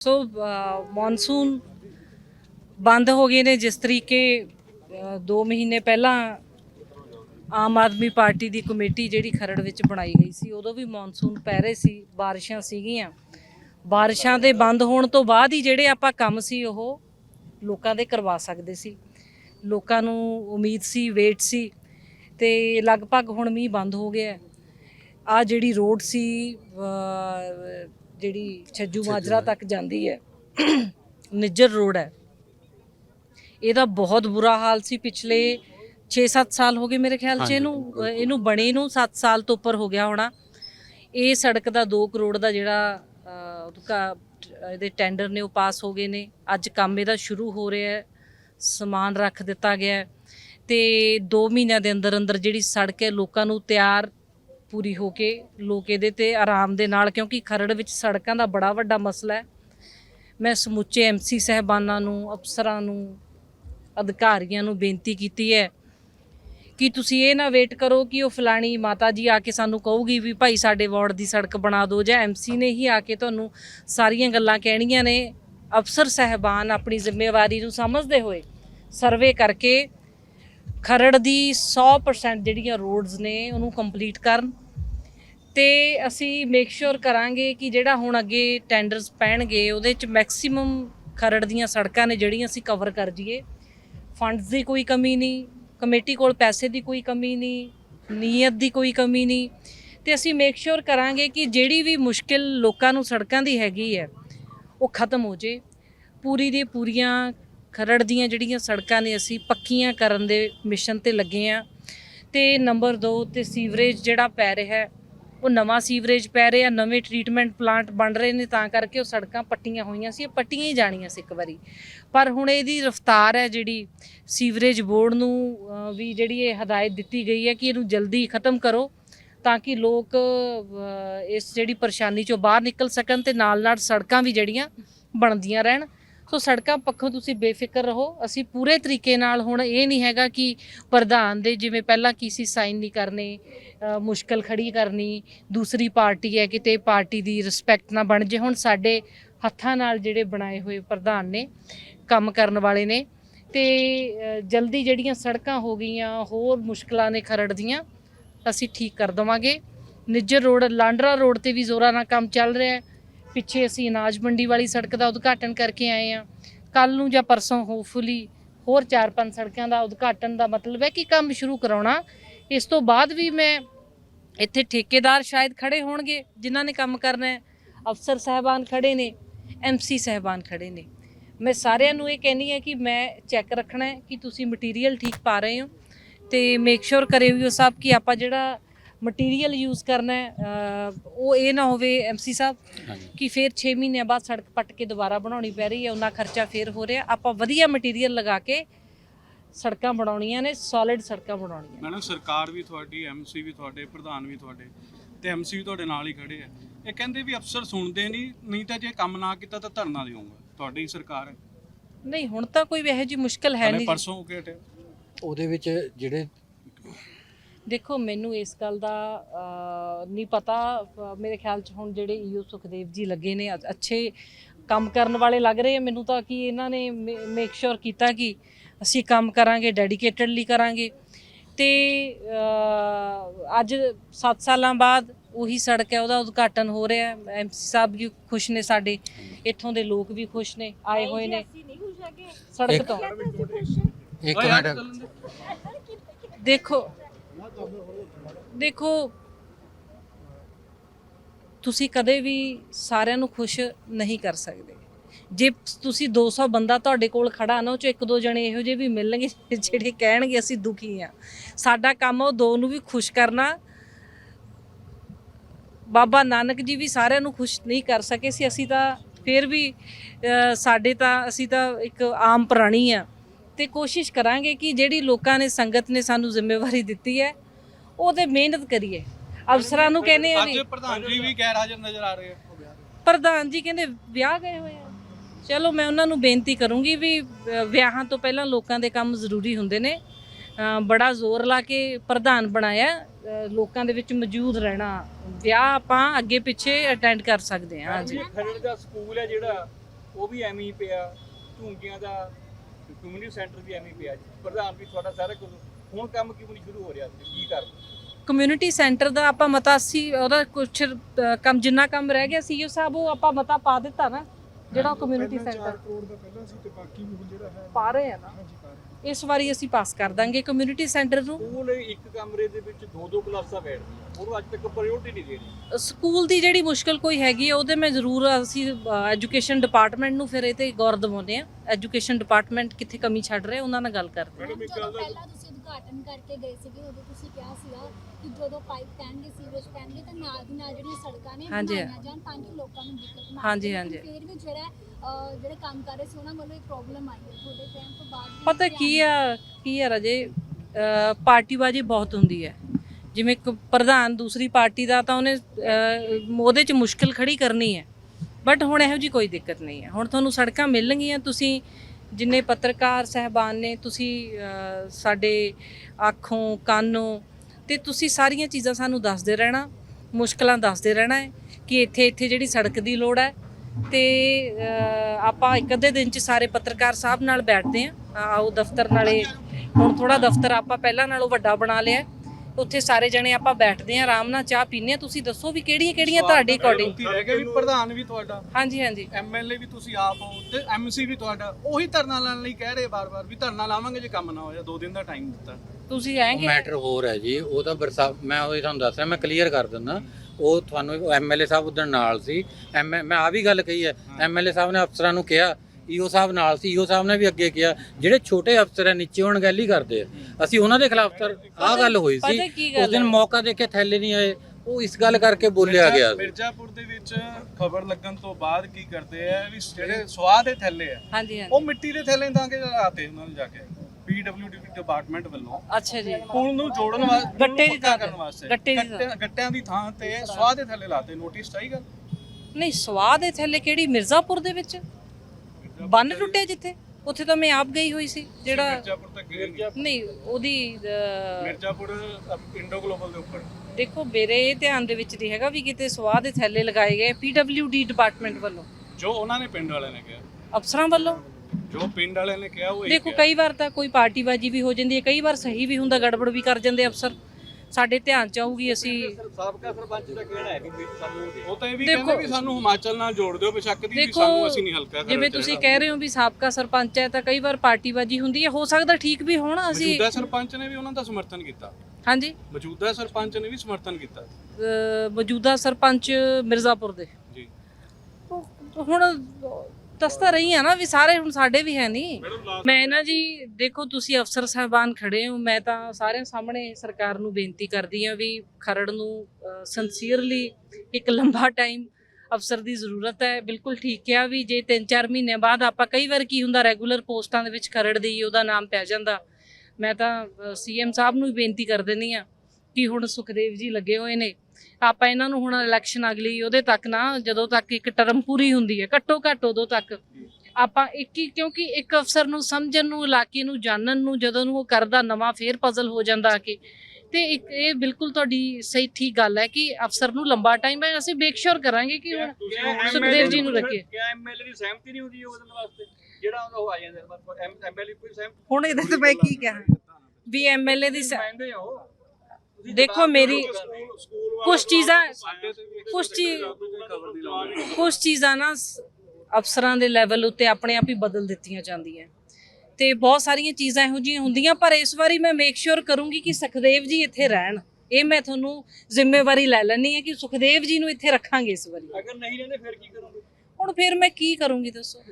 ਸੋ monsoon ਬੰਦ ਹੋ ਗਏ ਨੇ ਜਿਸ ਤਰੀਕੇ 2 ਮਹੀਨੇ ਪਹਿਲਾਂ ਆਮ ਆਦਮੀ ਪਾਰਟੀ ਦੀ ਕਮੇਟੀ ਜਿਹੜੀ ਖਰੜ ਵਿੱਚ ਬਣਾਈ ਗਈ ਸੀ, ਉਦੋਂ ਵੀ ਮੌਨਸੂਨ ਪੈ ਰਹੇ ਸੀ, ਬਾਰਿਸ਼ਾਂ ਸੀਗੀਆਂ। ਬਾਰਿਸ਼ਾਂ ਦੇ ਬੰਦ ਹੋਣ ਤੋਂ ਬਾਅਦ ਹੀ ਜਿਹੜੇ ਆਪਾਂ ਕੰਮ ਸੀ, ਉਹ ਲੋਕਾਂ ਦੇ ਕਰਵਾ ਸਕਦੇ ਸੀ। ਲੋਕਾਂ ਨੂੰ ਉਮੀਦ ਸੀ ਵੇਟ ਸੀ, ਤੇ ਲਗਭਗ ਹੁਣ ਮੀਂਹ ਬੰਦ ਹੋ ਗਿਆ। ਆ ਜਿਹੜੀ ਰੋਡ ਸੀ ਜਿਹੜੀ ਛੱਜੂ ਮਾਜਰਾ ਤੱਕ ਜਾਂਦੀ ਹੈ ਨਿੱਜਰ ਰੋਡ ਹੈ। ਇਹਦਾ ਬਹੁਤ ਬੁਰਾ ਹਾਲ ਸੀ ਪਿਛਲੇ 6-7 ਸਾਲ ਹੋ ਗਏ ਮੇਰੇ ਖਿਆਲ 'ਚ ਇਹਨੂੰ ਇਹਨੂੰ ਬਣੇ ਨੂੰ 7 ਸਾਲ ਤੋਂ ਉੱਪਰ ਹੋ ਗਿਆ ਹੋਣਾ। ਇਹ ਸੜਕ ਦਾ 2 ਕਰੋੜ ਦਾ ਜਿਹੜਾ ਉਹਦਾ ਇਹਦੇ ਟੈਂਡਰ ਨੇ ਉਹ ਪਾਸ ਹੋ ਗਏ ਨੇ। ਅੱਜ ਕੰਮ ਇਹਦਾ ਸ਼ੁਰੂ ਹੋ ਰਿਹਾ ਹੈ ਸਮਾਨ ਰੱਖ ਦਿੱਤਾ ਗਿਆ ਹੈ। ਤੇ 2 ਮਹੀਨਿਆਂ ਦੇ ਅੰਦਰ ਅੰਦਰ ਜਿਹੜੀ ਸੜਕ ਹੈ ਲੋਕਾਂ ਨੂੰ ਤਿਆਰ ਪੂਰੀ ਹੋ ਕੇ ਲੋਕ ਇਹਦੇ ਤੇ ਆਰਾਮ ਦੇ ਨਾਲ, ਕਿਉਂਕਿ ਖਰੜ ਵਿੱਚ ਸੜਕਾਂ ਦਾ ਬੜਾ ਵੱਡਾ ਮਸਲਾ ਹੈ। ਮੈਂ ਸਮੁੱਚੇ ਐਮਸੀ ਸਹਿਬਾਨਾਂ ਨੂੰ, ਅਫਸਰਾਂ ਨੂੰ, ਅਧਿਕਾਰੀਆਂ ਨੂੰ ਬੇਨਤੀ ਕੀਤੀ ਹੈ ਕਿ ਤੁਸੀਂ ਇਹ ਨਾ ਵੇਟ ਕਰੋ ਕਿ ਉਹ ਫਲਾਣੀ ਮਾਤਾ ਜੀ ਆ ਕੇ ਸਾਨੂੰ ਕਹੂਗੀ ਵੀ ਭਾਈ ਸਾਡੇ ਵਾਰਡ ਦੀ ਸੜਕ ਬਣਾ ਦਿਓ ਜਾਂ ਐਮਸੀ ਨੇ ਹੀ ਆ ਕੇ ਤੁਹਾਨੂੰ ਸਾਰੀਆਂ ਗੱਲਾਂ ਕਹਿਣੀਆਂ ਨੇ। ਅਫਸਰ ਸਹਿਬਾਨ ਆਪਣੀ ਜ਼ਿੰਮੇਵਾਰੀ ਨੂੰ ਸਮਝਦੇ ਹੋਏ ਸਰਵੇ ਕਰਕੇ ਖਰੜ ਦੀ 100% ਜਿਹੜੀਆਂ ਰੋਡਸ ਨੇ ਉਹਨੂੰ ਕੰਪਲੀਟ ਕਰਨ ਤੇ ਅਸੀਂ ਮੇਕ ਸ਼ੋਰ ਕਰਾਂਗੇ ਕਿ ਜਿਹੜਾ ਹੁਣ ਅੱਗੇ ਟੈਂਡਰਸ ਪੈਣਗੇ, ਉਹਦੇ ਚ ਮੈਕਸਿਮਮ ਖਰੜ ਦੀਆਂ ਸੜਕਾਂ ਨੇ ਜਿਹੜੀਆਂ ਅਸੀਂ ਕਵਰ ਕਰ ਜੀਏ ਫੰਡਸ ਦੀ ਕੋਈ ਕਮੀ ਨਹੀਂ ਕਮੇਟੀ ਕੋਲ ਪੈਸੇ ਦੀ ਕੋਈ ਕਮੀ ਨਹੀਂ, ਨੀਅਤ ਦੀ ਕੋਈ ਕਮੀ ਨਹੀਂ। ਤੇ ਅਸੀਂ ਮੇਕ ਸ਼ੋਰ ਕਰਾਂਗੇ ਕਿ ਜਿਹੜੀ ਵੀ ਮੁਸ਼ਕਿਲ ਲੋਕਾਂ ਨੂੰ ਸੜਕਾਂ ਦੀ ਹੈਗੀ ਹੈ, ਉਹ ਖਤਮ ਹੋ ਜੇ। ਪੂਰੀ ਦੀ ਪੂਰੀਆਂ ਖਰੜ ਦੀਆਂ ਜਿਹੜੀਆਂ ਸੜਕਾਂ ਨੇ ਅਸੀਂ ਪੱਕੀਆਂ ਕਰਨ ਦੇ ਮਿਸ਼ਨ ਤੇ ਲੱਗੇ ਆ ਤੇ ਨੰਬਰ 2 ਤੇ ਸੀਵਰੇਜ ਜਿਹੜਾ ਪੈ ਰਿਹਾ ਹੈ, ਉਹ ਨਵਾਂ ਸੀਵਰੇਜ ਪੈ ਰਿਹਾ, ਨਵੇਂ ਟ੍ਰੀਟਮੈਂਟ ਪਲਾਂਟ ਬਣ ਰਹੇ ਨੇ, ਤਾਂ ਕਰਕੇ ਉਹ ਸੜਕਾਂ ਪੱਟੀਆਂ ਹੋਈਆਂ ਸੀ, ਇਹ ਪੱਟੀਆਂ ਹੀ ਜਾਣੀਆਂ ਸੀ ਇੱਕ ਵਾਰੀ। ਪਰ ਹੁਣ ਇਹਦੀ ਰਫ਼ਤਾਰ ਹੈ ਜਿਹੜੀ ਸੀਵਰੇਜ ਬੋਰਡ ਨੂੰ ਵੀ ਜਿਹੜੀ ਇਹ ਹਦਾਇਤ ਦਿੱਤੀ ਗਈ ਹੈ ਕਿ ਇਹਨੂੰ ਜਲਦੀ ਖਤਮ ਕਰੋ, ਤਾਂ ਕਿ ਲੋਕ ਇਸ ਜਿਹੜੀ ਪਰੇਸ਼ਾਨੀ ਚੋਂ ਬਾਹਰ ਨਿਕਲ ਸਕਣ ਤੇ ਨਾਲ ਨਾਲ ਸੜਕਾਂ ਵੀ ਜਿਹੜੀਆਂ ਬਣਦੀਆਂ ਰਹਿਣ। ਸੋ ਸੜਕਾਂ ਪੱਖੋਂ ਤੁਸੀਂ ਬੇਫਿਕਰ ਰਹੋ। ਅਸੀਂ ਪੂਰੇ ਤਰੀਕੇ ਨਾਲ ਹੁਣ ਇਹ ਨਹੀਂ ਹੈਗਾ ਕਿ ਪ੍ਰਧਾਨ ਦੇ ਜਿਵੇਂ ਪਹਿਲਾਂ ਕੀ ਸੀ ਸਾਈਨ ਨਹੀਂ ਕਰਨੇ ਅ, ਮੁਸ਼ਕਲ ਖੜੀ ਕਰਨੀ ਦੂਸਰੀ ਪਾਰਟੀ ਹੈ ਕਿਤੇ ਪਾਰਟੀ ਦੀ ਰਿਸਪੈਕਟ ਨਾ ਬਣ ਜੇ। ਹੁਣ ਸਾਡੇ ਹੱਥਾਂ ਨਾਲ ਜਿਹੜੇ ਬਣਾਏ ਹੋਏ ਪ੍ਰਧਾਨ ਨੇ ਕੰਮ ਕਰਨ ਵਾਲੇ ਨੇ ਤੇ ਜਲਦੀ ਜਿਹੜੀਆਂ ਸੜਕਾਂ ਹੋ ਗਈਆਂ ਹੋਰ ਮੁਸ਼ਕਲਾਂ ਨੇ ਖਰੜ ਦੀਆਂ ਅਸੀਂ ਠੀਕ ਕਰ ਦਵਾਂਗੇ। ਨਿੱਜਰ ਰੋਡ ਲਾਂਡਰਾ ਰੋਡ ਤੇ ਵੀ ਜ਼ੋਰਾਂ ਨਾਲ ਕੰਮ ਚੱਲ ਰਿਹਾ ਹੈ। ਪਿੱਛੇ ਅਸੀਂ ਅਨਾਜ ਮੰਡੀ ਵਾਲੀ ਸੜਕ ਦਾ ਉਦਘਾਟਨ ਕਰਕੇ ਆਏ ਆ ਕੱਲ ਨੂੰ ਜਾਂ ਪਰਸੋਂ ਹੋਪਫੁਲੀ ਹੋਰ ਚਾਰ ਪੰਜ ਸੜਕਾਂ ਦਾ ਉਦਘਾਟਨ ਦਾ ਮਤਲਬ ਹੈ ਕਿ ਕੰਮ ਸ਼ੁਰੂ ਕਰਾਉਣਾ। ਇਸ ਤੋਂ ਬਾਅਦ ਵੀ ਮੈਂ ਇੱਥੇ ਠੇਕੇਦਾਰ ਸ਼ਾਇਦ ਖੜੇ ਹੋਣਗੇ, ਜਿਨ੍ਹਾਂ ਨੇ ਕੰਮ ਕਰਨਾ ਹੈ। ਅਫਸਰ ਸਹਿਬਾਨ ਖੜੇ ਨੇ ਐਮਸੀ ਸਹਿਬਾਨ ਖੜੇ ਨੇ। ਮੈਂ ਸਾਰਿਆਂ ਨੂੰ ਇਹ ਕਹਿੰਦੀ ਹਾਂ ਕਿ ਮੈਂ ਚੈੱਕ ਰੱਖਣਾ ਹੈ ਕਿ ਤੁਸੀਂ ਮਟੀਰੀਅਲ ਠੀਕ ਪਾ ਰਹੇ ਹੋ ਤੇ ਮੇਕ ਸ਼ੋਰ ਕਰਿਓ ਵੀ ਉਹ ਸਭ ਕਿ ਆਪਾਂ ਜਿਹੜਾ ਮਟੀਰੀਅਲ ਯੂਜ਼ ਕਰਨਾ ਹੈ ਉਹ ਇਹ ਨਾ ਹੋਵੇ ਐਮਸੀ ਸਾਹਿਬ ਕਿ ਫਿਰ 6 ਮਹੀਨਿਆਂ ਬਾਅਦ ਸੜਕ ਪੱਟ ਕੇ ਦੁਬਾਰਾ ਬਣਾਉਣੀ ਪੈ ਰਹੀ ਹੈ ਉਹਨਾਂ ਖਰਚਾ ਫਿਰ ਹੋ ਰਿਹਾ। ਆਪਾਂ ਵਧੀਆ ਮਟੀਰੀਅਲ ਲਗਾ ਕੇ ਸੜਕਾਂ ਬਣਾਉਣੀਆਂ ਨੇ ਸੋਲਿਡ ਸੜਕਾਂ ਬਣਾਉਣੀਆਂ ਮੈਡਮ ਸਰਕਾਰ ਵੀ ਤੁਹਾਡੀ ਐਮਸੀ ਵੀ ਤੁਹਾਡੇ ਪ੍ਰਧਾਨ ਵੀ ਤੁਹਾਡੇ ਤੇ ਐਮਸੀ ਵੀ ਤੁਹਾਡੇ ਨਾਲ ਹੀ ਖੜੇ ਆ। ਇਹ ਕਹਿੰਦੇ ਵੀ ਅਫਸਰ ਸੁਣਦੇ ਨਹੀਂ ਨਹੀਂ ਤਾਂ ਜੇ ਕੰਮ ਨਾ ਕੀਤਾ ਤਾਂ ਧਰਨਾ ਦੇਵਾਂਗਾ ਤੁਹਾਡੀ ਸਰਕਾਰ ਹੈ। ਨਹੀਂ ਹੁਣ ਤਾਂ ਕੋਈ ਇਹੋ ਜਿਹੀ ਮੁਸ਼ਕਲ ਹੈ ਨਹੀਂ ਪਰਸੋਂ ਹੋ ਕੇ ਹਟਿਆ ਉਹਦੇ ਵਿੱਚ ਜਿਹੜੇ ਦੇਖੋ ਮੈਨੂੰ ਇਸ ਗੱਲ ਦਾ ਨਹੀਂ ਪਤਾ। ਮੇਰੇ ਖਿਆਲ ਚ ਹੁਣ ਜਿਹੜੇ ਈਓ ਸੁਖਦੇਵ ਜੀ ਲੱਗੇ ਨੇ ਅੱਛੇ ਕੰਮ ਕਰਨ ਵਾਲੇ ਲੱਗ ਰਹੇ ਆ। ਮੈਨੂੰ ਤਾਂ ਕਿ ਇਹਨਾਂ ਨੇ ਮੇਕ ਸ਼ੋਰ ਕੀਤਾ ਕਿ ਅਸੀਂ ਕੰਮ ਕਰਾਂਗੇ ਡੈਡੀਕੇਟਡਲੀ ਕਰਾਂਗੇ। ਤੇ ਅੱਜ 7 ਸਾਲਾਂ ਬਾਅਦ ਉਹੀ ਸੜਕ ਹੈ ਉਹਦਾ ਉਦਘਾਟਨ ਹੋ ਰਿਹਾ ਹੈ। ਐਮਸੀ ਸਾਹਿਬ ਜੀ ਖੁਸ਼ ਨੇ ਸਾਡੇ ਇੱਥੋਂ ਦੇ ਲੋਕ ਵੀ ਖੁਸ਼ ਨੇ ਆਏ ਹੋਏ ਨੇ। ਸੜਕ ਤੋਂ। ਇੱਕ ਮਿੰਟ। ਦੇਖੋ ਦੇਖੋ, ਤੁਸੀਂ ਕਦੇ ਵੀ ਸਾਰਿਆਂ ਨੂੰ ਖੁਸ਼ ਨਹੀਂ ਕਰ ਸਕਦੇ। ਜੇ ਤੁਸੀਂ 200 ਬੰਦਾ ਤੁਹਾਡੇ ਕੋਲ ਖੜਾ ਨਾ, ਉਹ ਚ ਇੱਕ ਦੋ ਜਣੇ ਇਹੋ ਜਿਹੇ ਵੀ ਮਿਲਣਗੇ ਜਿਹੜੇ ਕਹਿਣਗੇ ਅਸੀਂ ਦੁਖੀ ਆ ਸਾਡਾ ਕੰਮ ਉਹ ਦੋ ਨੂੰ ਵੀ ਖੁਸ਼ ਕਰਨਾ। ਬਾਬਾ ਨਾਨਕ ਜੀ ਵੀ ਸਾਰਿਆਂ ਨੂੰ ਖੁਸ਼ ਨਹੀਂ ਕਰ ਸਕੇ ਸੀ। ਅਸੀਂ ਤਾਂ ਫਿਰ ਵੀ ਸਾਡੇ ਤਾਂ, ਅਸੀਂ ਤਾਂ ਇੱਕ ਆਮ ਪ੍ਰਾਣੀ ਆ ਤੇ ਕੋਸ਼ਿਸ਼ ਕਰਾਂਗੇ ਕਿ ਜਿਹੜੀ ਲੋਕਾਂ ਨੇ ਸੰਗਤ ਨੇ ਸਾਨੂੰ ਜ਼ਿੰਮੇਵਾਰੀ ਦਿੱਤੀ ਹੈ ਉਹਦੇ ਮਿਹਨਤ ਕਰੀਏ। ਅਫਸਰਾਂ ਨੂੰ ਕਹਿੰਦੇ ਆ ਅੱਜ ਵੀ ਪ੍ਰਧਾਨ ਜੀ ਵੀ ਗੈਰ ਹਾਜ਼ਰ ਨਜ਼ਰ ਆ ਰਹੇ ਆ। ਪ੍ਰਧਾਨ ਜੀ ਕਹਿੰਦੇ ਵਿਆਹ ਗਏ ਹੋਏ ਆ। ਚਲੋ ਮੈਂ ਉਹਨਾਂ ਨੂੰ ਬੇਨਤੀ ਕਰੂੰਗੀ ਵੀ ਵਿਆਹਾਂ ਤੋਂ ਪਹਿਲਾਂ ਲੋਕਾਂ ਦੇ ਕੰਮ ਜ਼ਰੂਰੀ ਹੁੰਦੇ ਨੇ। ਬੜਾ ਜ਼ੋਰ ਲਾ ਕੇ ਪ੍ਰਧਾਨ ਬਣਾਇਆ ਲੋਕਾਂ ਦੇ ਵਿੱਚ ਮੌਜੂਦ ਰਹਿਣਾ। ਵਿਆਹ ਆਪਾਂ ਅੱਗੇ ਪਿੱਛੇ ਅਟੈਂਡ ਕਰ ਸਕਦੇ ਹਾਂ ਹਾਂਜੀ। ਖਰੜ ਦਾ ਸਕੂਲ ਹੈ ਜਿਹੜਾ ਉਹ ਵੀ ਐਵੇਂ ਹੀ ਪਿਆ ਝੁੰਗੀਆਂ ਦਾ ਕਮਿਊਨਿਟੀ ਸੈਂਟਰ ਵੀ ਐਵੇਂ ਪਿਆ ਜੀ। ਪ੍ਰਧਾਨ ਵੀ ਤੁਹਾਡਾ ਸਾਰਾ ਕੁਝ ਹੁਣ ਕੰਮ ਕਿਉਂ ਨਹੀਂ ਸ਼ੁਰੂ ਹੋ ਰਿਹਾ ਕੀ ਕਾਰਨ ਕਮਿਊਨਿਟੀ ਸੈਂਟਰ ਦਾ ਆਪਾਂ ਮਤਾ ਸੀ ਉਹਦਾ ਕੁਝ ਕੰਮ ਜਿੰਨਾ ਕੰਮ ਰਹਿ ਗਿਆ ਸੀਓ ਸਾਹਿਬ ਉਹ ਆਪਾਂ ਮਤਾ ਪਾ ਦਿੱਤਾ ਨਾ। ਜਿਹੜਾ ਕਮਿਊਨਿਟੀ ਸੈਂਟਰ ਕਰੋੜ ਦਾ ਪਹਿਲਾਂ ਸੀ ਤੇ ਬਾਕੀ ਵੀ ਹੁਣ ਜਿਹੜਾ ਹੈ ਪਾ ਰਹੇ ਆ ਨਾ। ਹਾਂਜੀ ਪਾ ਰਹੇ ਇਸ ਵਾਰੀ ਅਸੀਂ ਪਾਸ ਕਰ ਦਾਂਗੇ ਕਮਿਊਨਿਟੀ ਸੈਂਟਰ ਨੂੰ। ਸਕੂਲ ਇੱਕ ਕਮਰੇ ਦੇ ਵਿੱਚ ਦੋ ਦੋ ਕਲਾਸਾਂ ਬੈਠਦੀਆਂ। ਉਹਨੂੰ ਅੱਜ ਤੱਕ ਪ੍ਰਾਇੋਰਟੀ ਨਹੀਂ ਦੇ ਰਹੀ ਸਕੂਲ ਦੀ ਜਿਹੜੀ ਮੁਸ਼ਕਲ ਕੋਈ ਹੈਗੀ ਹੈ ਉਹਦੇ ਮੈਂ ਜ਼ਰੂਰ ਅਸੀਂ ਐਜੂਕੇਸ਼ਨ ਡਿਪਾਰਟਮੈਂਟ ਨੂੰ ਫਿਰ ਇਹ ਤੇ ਗੌਰ ਦਿਵਾਉਂਦੇ ਆ। ਐਜੂਕੇਸ਼ਨ ਡਿਪਾਰਟਮੈਂਟ ਕਿੱਥੇ ਕਮੀ ਛੱਡ ਰਿਹਾ ਉਹਨਾਂ ਨਾਲ ਗੱਲ ਕਰਦੇ ਪਹਿਲਾਂ ਤੁਸੀਂ ਉਦਘਾਟਨ ਕਰਕੇ ਗਏ ਸੀਗੇ ਉਦੋਂ ਤੁਸੀਂ ਕਿਹਾ ਸੀਗਾ ਕਿ ਜਦੋਂ ਪਾਈਪ ਪੈਣਗੇ ਸੀਵਰੇਜ ਪੈਣਗੇ ਤਾਂ ਨਾਲ ਦੀ ਨਾਲ ਜਿਹੜੀਆਂ ਸੜਕਾਂ ਨੇ ਹਾਂਜੀ। ਬਣਾਈਆਂ ਜਾਣ ਤਾਂ ਕਿ ਲੋਕਾਂ ਨੂੰ ਦਿੱਕਤ ਨਾ ਹਾਂਜੀ, ਆਵੇ। ਹਾਂਜੀ। ਲੇਕਿਨ ਫਿਰ ਵੀ ਜਿਹੜਾ ਅਹ, ਜਿਹੜੇ ਕੰਮ ਕਰ ਰਹੇ ਸੀ ਉਹਨਾਂ ਵੱਲੋਂ ਇੱਕ ਪ੍ਰੋਬਲਮ ਆਈ ਹੈ ਤੁਹਾਡੇ ਟਾਈਮ ਤੋਂ ਬਾਅਦ ਵੀ ਪਤਾ ਕੀ ਆ ਕੀ ਆ ਰਜੇ ਅ, ਪਾਰਟੀਬਾਜ਼ੀ ਬਹੁਤ ਹੁੰਦੀ ਹੈ ਜਿਵੇਂ ਇੱਕ ਪ੍ਰਧਾਨ ਦੂਸਰੀ ਪਾਰਟੀ ਦਾ ਤਾਂ ਉਹਨੇ ਉਹਦੇ 'ਚ ਮੁਸ਼ਕਲ ਖੜੀ ਕਰਨੀ ਹੈ ਬਟ ਹੁਣ ਇਹੋ ਜੀ ਕੋਈ ਦਿੱਕਤ ਨਹੀਂ ਹੈ ਹੁਣ ਤੁਹਾਨੂੰ ਸੜਕਾਂ ਮਿਲਣਗੀਆਂ ਤੁਸੀਂ ਜਿੰਨੇ ਪੱਤਰਕਾਰ ਸਹਿਬਾਨ ਨੇ, ਤੁਸੀਂ ਸਾਡੇ ਅੱਖੋਂ, ਕਾਨੋਂ, ਤੇ ਤੁਸੀਂ ਸਾਰੀਆਂ ਚੀਜ਼ਾਂ ਸਾਨੂੰ ਦੱਸਦੇ ਰਹਿਣਾ, ਮੁਸ਼ਕਲਾਂ ਦੱਸਦੇ ਰਹਿਣਾ ਹੈ ਕਿ ਇੱਥੇ ਇੱਥੇ ਜਿਹੜੀ ਸੜਕ ਦੀ ਲੋੜ ਹੈ। ਤੇ ਆਪਾਂ ਇੱਕ ਅੱਧੇ ਦਿਨ ਚ ਸਾਰੇ ਪੱਤਰਕਾਰ ਸਾਹਿਬ ਨਾਲ ਬੈਠਦੇ ਆਂ, ਆਓ ਦਫ਼ਤਰ ਨਾਲੇ, ਹੁਣ ਥੋੜਾ ਦਫ਼ਤਰ ਆਪਾਂ ਪਹਿਲਾਂ ਨਾਲੋਂ ਵੱਡਾ ਬਣਾ ਲਿਆ ਉੱਥੇ ਸਾਰੇ ਜਣੇ ਆਪਾਂ ਬੈਠਦੇ ਆਂ ਆਰਾਮ ਨਾਲ ਚਾਹ ਪੀਂਦੇ ਆਂ ਤੁਸੀਂ ਦੱਸੋ ਵੀ ਕਿਹੜੀਆਂ ਕਿਹੜੀਆਂ ਤੁਹਾਡੇ ਅਕੋਰਡਿੰਗ ਉੱਥੇ ਰਹਿ ਗਿਆ ਵੀ ਪ੍ਰਧਾਨ ਵੀ ਤੁਹਾਡਾ। ਹਾਂਜੀ ਹਾਂਜੀ। ਐਮਐਲਏ ਵੀ ਤੁਸੀਂ ਆਪ ਹੋ ਤੇ ਐਮਸੀ ਵੀ ਤੁਹਾਡਾ। ਉਹੀ ਧਰਨਾ ਲਾਉਣ ਲਈ ਕਹਿ ਰਹੇ ਬਾਰ-ਬਾਰ ਵੀ ਧਰਨਾ ਲਾਵਾਂਗੇ ਜੇ ਕੰਮ ਨਾ ਹੋਇਆ 2 ਦਿਨ ਦਾ ਟਾਈਮ ਦਿੱਤਾ। ਤੁਸੀਂ ਆਏਗੇ ਮੈਟਰ ਹੋਰ ਹੈ ਜੀ ਉਹ ਤਾਂ ਬਰਸਾ ਮੈਂ ਉਹ ਤੁਹਾਨੂੰ ਦੱਸ ਰਿਹਾ ਮੈਂ ਕਲੀਅਰ ਕਰ ਦਿੰਦਾ। ਉਹ ਤੁਹਾਨੂੰ ਐਮਐਲਏ ਸਾਹਿਬ ਉਦੋਂ ਨਾਲ ਸੀ। ਐਮ ਮੈਂ ਆ ਵੀ ਗੱਲ ਕਹੀ ਹੈ ਐਮਐਲਏ ਸਾਹਿਬ ਨੇ ਅਫਸਰਾਂ ਨੂੰ ਕਿਹਾ ਈਓ ਸਾਹਿਬ ਨਾਲ ਸੀ ਈਓ ਸਾਹਿਬ ਨੇ ਵੀ ਅੱਗੇ ਕਿਹਾ ਜਿਹੜੇ ਛੋਟੇ ਅਫਸਰ ਹੈ ਨੀਚੇ ਹੁਣ ਗੱਲ ਹੀ ਕਰਦੇ ਆ। ਅਸੀਂ ਉਹਨਾਂ ਦੇ ਖਿਲਾਫ ਸਰ ਆਹ ਗੱਲ ਹੋਈ ਪਤਾ ਸੀ ਗੱਲ ਉਸ ਦਿਨ ਹੈ? ਮੌਕਾ ਦੇ ਕੇ ਥੈਲੇ ਨਹੀਂ ਆਏ ਉਹ ਇਸ ਗੱਲ ਕਰਕੇ ਬੋਲਿਆ ਗਿਆ ਸੀ। ਮਿਰਜ਼ਾਪੁਰ ਦੇ ਵਿੱਚ ਖਬਰ ਲੱਗਣ ਤੋਂ ਬਾਅਦ ਕੀ ਕਰਦੇ ਆ ਵੀ ਜਿਹੜੇ ਸਵਾਹ ਦੇ ਥੈਲੇ ਆ ਹਾਂਜੀ ਹਾਂਜੀ। ਉਹ ਮਿੱਟੀ ਦੇ ਥੈਲੇ ਤਾਂ ਕੇ ਲਾਤੇ ਉਹਨਾਂ ਨੂੰ ਜਾ ਕੇ ਪੀਡਬਲਯੂਡੀ ਡਿਪਾਰਟਮੈਂਟ ਵੱਲੋਂ। ਅੱਛਾ ਜੀ। ਪੁਲ ਨੂੰ ਜੋੜਨ ਵਾਸਤੇ ਗੱਟੇ ਦੀ ਥਾਂ ਤੇ। ਕਰਨ ਵਾਸਤੇ। ਗੱਟੇ ਦੀ ਥਾਂ। ਗੱਟਿਆਂ- ਗੱਟਿਆਂ ਦੀ ਥਾਂ ਤੇ ਸਵਾਹ ਦੇ ਥੱਲੇ ਲਾਤੇ ਨੋਟਿਸ ਚਾਹੀ ਗੱਲ? ਨਹੀਂ ਸਵਾਦ ਦੇ ਥੱਲੇ ਕਿਹੜੀ? ਮਿਰਜ਼ਾਪੁਰ ਦੇ ਵਿੱਚ? ਬੰਨ ਟੁੱਟਿਆ ਜਿੱਥੇ? ਉੱਥੇ ਤਾਂ ਮੈਂ ਆਪ ਗਈ ਹੋਈ ਸੀ ਜਿਹੜਾ ਮਿਰਜ਼ਾਪੁਰ ਤੱਕ ਗਏ ਨਹੀਂ। ਨਹੀਂ ਉਹਦੀ ਅਹ, ਮਿਰਜ਼ਾਪੁਰ ਅਹ, ਇੰਡੋ ਗਲੋਬਲ ਦੇ ਉੱਪਰ। ਦੇਖੋ ਮੇਰੇ ਇਹ ਧਿਆਨ ਦੇ ਵਿੱਚ ਨਹੀਂ ਹੈਗਾ ਵੀ ਕਿਤੇ ਸਵਾਹ ਦੇ ਥੈਲੇ ਲਗਾਏ ਗਏ ਪੀਡਬਲਯੂਡੀ ਡਿਪਾਰਟਮੈਂਟ ਵੱਲੋਂ। ਜੋ ਉਹਨਾਂ ਨੇ ਪਿੰਡ ਵਾਲਿਆਂ ਨੇ ਕਿਹਾ। ਅਫਸਰਾਂ ਵੱਲੋਂ? ਜੋ ਪਿੰਡ ਵਾਲਿਆਂ ਨੇ ਕਿਹਾ ਉਹ ਦੇਖੋ ਕਈ ਵਾਰ ਤਾਂ ਕੋਈ ਪਾਰਟੀਬਾਜ਼ੀ ਵੀ ਹੋ ਜਾਂਦੀ ਹੈ ਕਈ ਵਾਰ ਸਹੀ ਵੀ ਹੁੰਦਾ ਗੜਬੜ ਵੀ ਕਰ ਜਾਂਦੇ ਅਫਸਰ। ਸਾਡੇ ਧਿਆਨ ਚ ਆਊਗੀ ਅਸੀਂ ਸਾਬਕਾ ਸਰਪੰਚ ਦਾ ਕਹਿਣਾ ਹੈ ਵੀ ਸਾਨੂੰ ਉਹ ਤਾਂ ਇਹ ਵੀ ਕਹਿੰਦੇ ਵੀ ਸਾਨੂੰ ਹਿਮਾਚਲ ਨਾਲ ਜੋੜ ਦਿਓ ਬੇਸ਼ੱਕ ਦੀ ਵੀ ਸਾਨੂੰ ਅਸੀਂ ਨਹੀਂ ਹਲਕਾ ਕਰਨਾ ਜਿਵੇਂ ਤੁਸੀਂ। ਕਹਿ ਰਹੇ ਹੋ ਵੀ ਸਾਬਕਾ ਸਰਪੰਚ ਹੈ ਤਾਂ ਕਈ ਵਾਰ ਪਾਰਟੀਬਾਜ਼ੀ ਹੁੰਦੀ ਹੈ ਹੋ ਸਕਦਾ ਠੀਕ ਵੀ ਹੋਣ ਅਸੀਂ ਮੌਜੂਦਾ ਸਰਪੰਚ ਨੇ ਵੀ ਉਹਨਾਂ ਦਾ ਸਮਰਥਨ ਕੀਤਾ। ਹਾਂਜੀ। ਮੌਜੂਦਾ ਸਰਪੰਚ ਨੇ ਵੀ ਸਮਰਥਨ ਕੀਤਾ। ਮੌਜੂਦਾ ਸਰਪੰਚ ਮਿਰਜ਼ਾਪੁਰ ਦੇ। ਜੀ। ਹੁਣ ਦੱਸਦਾ ਰਹੀ ਆ ਨਾ ਵੀ ਸਾਰੇ ਹੁਣ ਸਾਡੇ ਵੀ ਹੈ ਨਹੀਂ ਮੈਂ ਨਾ ਜੀ, ਦੇਖੋ ਤੁਸੀਂ ਅਫਸਰ ਸਾਹਿਬਾਨ ਖੜੇ ਹੋ, ਮੈਂ ਤਾਂ ਸਾਰਿਆਂ ਸਾਹਮਣੇ ਸਰਕਾਰ ਨੂੰ ਬੇਨਤੀ ਕਰਦੀ ਆ ਵੀ ਖਰੜ ਨੂੰ ਸਿੰਸੀਅਰਲੀ ਇੱਕ ਲੰਬਾ ਟਾਈਮ ਅਫਸਰ ਦੀ ਜ਼ਰੂਰਤ ਹੈ। ਬਿਲਕੁਲ ਠੀਕ ਹੈ ਵੀ ਜੇ 3-4 ਮਹੀਨੇ ਬਾਅਦ ਆਪਾਂ ਕਈ ਵਾਰ ਕੀ ਹੁੰਦਾ ਰੈਗੂਲਰ ਪੋਸਟਾਂ ਦੇ ਵਿੱਚ ਖਰੜ ਦੀ ਉਹਦਾ ਨਾਮ ਪੈ ਜਾਂਦਾ। ਮੈਂ ਤਾਂ ਸੀਐਮ ਸਾਹਿਬ ਨੂੰ ਵੀ ਬੇਨਤੀ ਕਰ ਦਿੰਦੀ ਆ ਕਿ ਹੁਣ ਸੁਖਦੇਵ ਜੀ ਲੱਗੇ ਹੋਏ ਨੇ। ਆਪਾਂ ਇਹਨਾਂ ਨੂੰ ਹੁਣ ਇਲੈਕਸ਼ਨ ਅਗਲੀ ਉਹਦੇ ਤੱਕ ਨਾ ਜਦੋਂ ਤੱਕ ਇੱਕ ਟਰਮ ਪੂਰੀ ਹੁੰਦੀ ਹੈ ਘੱਟੋ ਘੱਟ ਉਦੋਂ ਤੱਕ। ਆਪਾਂ ਇੱਕ ਹੀ ਕਿਉਂਕਿ ਇੱਕ ਅਫਸਰ ਨੂੰ ਸਮਝਣ ਨੂੰ ਇਲਾਕੇ ਨੂੰ ਜਾਣਨ ਨੂੰ ਜਦੋਂ ਨੂੰ ਉਹ ਕਰਦਾ ਨਵਾਂ ਫੇਰ ਪਜ਼ਲ ਹੋ ਜਾਂਦਾ ਆ ਕੇ। ਤੇ ਇੱਕ ਇਹ ਬਿਲਕੁਲ ਤੁਹਾਡੀ ਸਹੀ ਠੀਕ ਗੱਲ ਹੈ ਕਿ ਅਫਸਰ ਨੂੰ ਲੰਬਾ ਟਾਈਮ ਹੈ। ਅਸੀਂ ਮੇਕ ਸ਼ੋਰ ਕਰਾਂਗੇ ਕਿ ਹੁਣ ਸੁਖਦੇਵ ਜੀ ਨੂੰ ਰੱਖੀਏ ਕਿਆ ਐਮਐਲਏ ਦੀ ਸਹਿਮਤੀ ਨਹੀਂ ਹੁੰਦੀ ਉਹਦੇ ਵਾਸਤੇ। ਜਿਹੜਾ ਉਹਦਾ ਉਹ ਆ ਜਾਂਦਾ ਐਮਐਲਏ ਕੋਈ ਸਹਿਮਤੀ ਹੁਣ ਇਹਦੇ ਤੇ ਮੈਂ ਕੀ ਕਹਾਂ? ਵੀ ਐਮਐਲਏ ਦੀ ਸ- ਮੰਨਦੇ ਹੋ? ਦੇਖੋ ਮੇਰੀ ਕੁਝ ਚੀਜ਼ਾਂ ਕੁਛ ਚੀਜ਼ ਕੁਝ ਚੀਜ਼ਾਂ ਨਾ ਅਫਸਰਾਂ ਦੇ ਲੈਵਲ ਉੱਤੇ ਆਪਣੇ ਆਪ ਹੀ ਬਦਲ ਦਿੱਤੀਆਂ ਜਾਂਦੀਆਂ। ਤੇ ਬਹੁਤ ਸਾਰੀਆਂ ਚੀਜ਼ਾਂ ਇਹੋ ਜਿਹੀਆਂ ਹੁੰਦੀਆਂ ਪਰ ਇਸ ਵਾਰੀ ਮੈਂ ਮੇਕ ਸ਼ੋਰ ਕਰੂੰਗੀ ਕਿ ਸੁਖਦੇਵ ਜੀ ਇੱਥੇ ਰਹਿਣ। ਇਹ ਮੈਂ ਤੁਹਾਨੂੰ ਜ਼ਿੰਮੇਵਾਰੀ ਲੈ ਲੈਣੀ ਹੈ ਕਿ ਸੁਖਦੇਵ ਜੀ ਨੂੰ ਇੱਥੇ ਰੱਖਾਂਗੇ ਇਸ ਵਾਰੀ। ਅਗਰ ਨਹੀਂ ਰਹਿੰਦੇ ਫਿਰ ਕੀ ਕਰੋਗੇ? ਹੁਣ ਫਿਰ ਮੈਂ ਕੀ ਕਰੂੰਗੀ ਦੱਸੋ?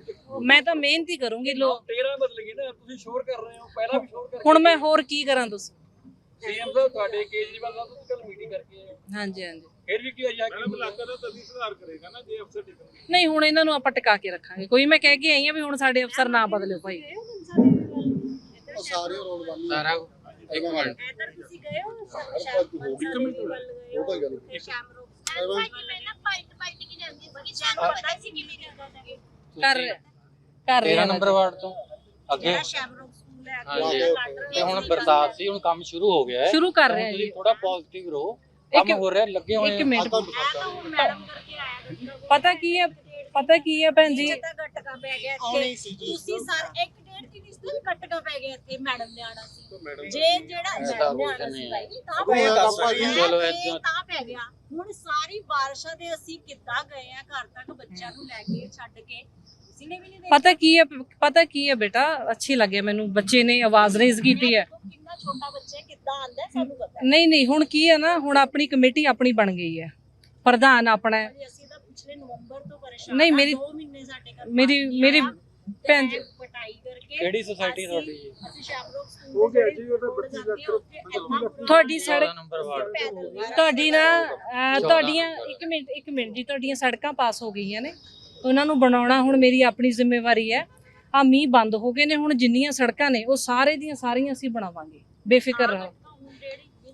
ਮੈਂ ਤਾਂ ਮਿਹਨਤ ਹੀ ਕਰੂੰਗੀ ਲੋ ਤੇਰਾ ਬਦਲ ਗਈ ਨਾ ਤੁਸੀਂ ਸ਼ੋਰ ਕਰ ਰਹੇ ਹੋ ਪਹਿਲਾਂ ਵੀ ਸ਼ੋਰ ਕਰ ਹੁਣ ਮੈਂ ਹੋਰ ਕੀ ਕਰਾਂ ਦੱਸੋ? ਸੀਐਮ ਸਾਹਿਬ ਤੁਹਾਡੇ ਕੇਜਰੀਵਾਲ ਸਾਹਿਬ ਤੁਸੀਂ ਕੱਲ ਮੀਟਿੰਗ ਕਰਕੇ ਆਏ ਹੋ। ਹਾਂਜੀ ਹਾਂਜੀ। ਫਿਰ ਵੀ ਕੀ ਹੋਇਆ ਕਿ ਇਲਾਕਾ ਦਾ ਤਦੀ ਸੁਧਾਰ ਕਰੇਗਾ ਨਾ ਜੇ ਅਫਸਰ ਠੀਕ ਨਹੀਂ ਹੁਣ ਇਹਨਾਂ ਨੂੰ ਆਪਾਂ ਟਿਕਾ ਕੇ ਰੱਖਾਂਗੇ। ਕੋਈ ਮੈਂ ਕਹਿ ਕੇ ਆਈ ਆ ਵੀ ਹੁਣ ਸਾਡੇ ਅਫਸਰ ਨਾ ਬਦਲਿਓ ਭਾਈ। ਸਾਰਾ ਇੱਕ ਮਿੰਟ। ਇੱਧਰ ਤੁਸੀਂ ਗਏ ਹੋ? ਇੱਕ ਮਿੰਟ ਉਹ ਤਾਂ ਗੱਲ ਸ਼ਾਮਰੂਖ ਪਹਿਲਾਂ ਪਾਈਟ ਪਾਈਟ ਕੀ ਜਾਂਦੀ ਸੀ ਸਾਨੂੰ ਪਤਾ ਸੀ ਕਿਵੇਂ ਜਾਂਦਾ ਕਰ ਕਰ 13 ਰਿਹਾ ਨੰਬਰ ਵਾਰਡ ਤੋਂ ਅੱਗੇ। ਹੈ ਹਾਂਜੀ ਤੇ ਹੁਣ ਬਰਸਾਤ ਸੀ ਹੁਣ ਕੰਮ ਸ਼ੁਰੂ ਹੋ ਗਿਆ ਹੈ। ਸ਼ੁਰੂ ਕਰ ਰਿਹਾ ਤੁਸੀਂ ਜੀ। ਥੋੜਾ ਪੋਜ਼ਿਟਿਵ ਰਹੋ। ਕੰਮ ਇੱਕ- ਹੋ ਰਿਹਾ ਲੱਗੇ ਹੋਏ ਇੱਕ ਆ। ਮਿੰਟ। ਹੁਣ ਮੈਡਮ ਕਰਕੇ ਆਇਆ ਪਤਾ ਕੀ ਹੈ ਪਤਾ ਕੀ ਹੈ ਭੈਣ ਜੀ? ਤਾਂ ਗਟਕਾ ਪੈ ਗਿਆ ਇੱਥੇ। ਤੁਸੀਂ ਸਰ ਇੱਕ ਡੇਢ ਕੀ ਰਿਸ਼ਤੇ ਵੀ ਗਟਕਾ ਪੈ ਗਿਆ ਇੱਥੇ ਮੈਡਮ ਨੇ ਆਣਾ ਸੀ। ਜੇ ਜਿਹੜਾ ਮੈਡਮ ਨੇ ਆਣਾ ਸੀ ਭਾਈ ਤਾਂ ਪੈ ਗਿਆ। ਚਲੋ ਇਹ ਏਦਾਂ- ਤਾਂ ਪੈ ਗਿਆ। ਹੁਣ ਸਾਰੀ ਬਾਰਿਸ਼ਾਂ ਦੇ ਅਸੀਂ ਕਿੱਦਾਂ ਗਏ ਆ ਘਰ ਤੱਕ ਬੱਚਿਆਂ ਨੂੰ ਲੈ ਕੇ ਛੱਡ ਕੇ। ਪਤਾ ਕੀ ਹੈ ਪਤਾ ਕੀ ਹੈ ਬੇਟਾ? ਅੱਛੀ ਲੱਗੇ ਮੈਨੂੰ। ਬੱਚੇ ਨੇ ਆਵਾਜ਼ ਰੇਜ਼ ਕੀਤੀ ਹੈ। ਕਿੰਨਾ ਛੋਟਾ ਬੱਚਾ ਹੈ, ਕਿੱਦਾਂ ਆਂਦਾ ਹੈ, ਸਾਨੂੰ ਪਤਾ ਹੈ ਨਹੀਂ ਨਹੀਂ ਹੁਣ ਕੀ ਹੈ ਨਾ ਹੁਣ ਆਪਣੀ ਕਮੇਟੀ ਆਪਣੀ ਬਣ ਗਈ ਹੈ। ਪ੍ਰਧਾਨ ਆਪਣਾ ਹੈ। ਵੀ ਅਸੀਂ ਤਾਂ ਪਿਛਲੇ ਨਵੰਬਰ ਤੋਂ ਪਰੇਸ਼ਾਨ ਨਹੀਂ, ਮੇਰੀ- ਦੋ ਮਹੀਨੇ ਸਾਡੇ ਘਰ ਮੇਰੀ- ਮੇਰੀ ਭੈਣ ਜੀ- ਪਟਾਈ ਕਰਕੇ ਕਿਹੜੀ ਅਸੀਂ- ਤੁਹਾਡੀ ਜੀ? ਅਸੀਂ ਸ਼ੈਮਰੋਕ ਸਕੂਲ ਹੋ ਗਿਆ ਦੇ ਜੀ, ਉਹਦਾ ਕੋਲ 32 ਜਾਂਦੇ ਲੱਖ ਹਾਂ, ਉੱਥੇ ਇੰਨਾ ਬੁਰਾ ਤੁਹਾਡੀ ਸੜਕ- ਤੁਹਾਡੀ ਨਾ ਤੁਹਾਡੀਆਂ ਇੱਕ ਮਿੰਟ ਇੱਕ ਮਿੰਟ ਜੀ ਤੁਹਾਡੀਆਂ ਸੜਕਾਂ ਪਾਸ ਹੋ ਗਈਆਂ ਨੇ। ਉਹਨਾਂ ਨੂੰ ਬਣਾਉਣਾ ਹੁਣ ਮੇਰੀ ਆਪਣੀ ਜ਼ਿੰਮੇਵਾਰੀ ਹੈ। ਆ ਮੀਂਹ ਬੰਦ ਹੋ ਗਏ ਨੇ ਹੁਣ ਜਿੰਨੀਆਂ ਸੜਕਾਂ ਨੇ ਉਹ ਸਾਰੇ ਦੀਆਂ ਸਾਰੀਆਂ ਅਸੀਂ ਬਣਾਵਾਂਗੇ। ਬੇਫਿਕਰ ਰਹੋ।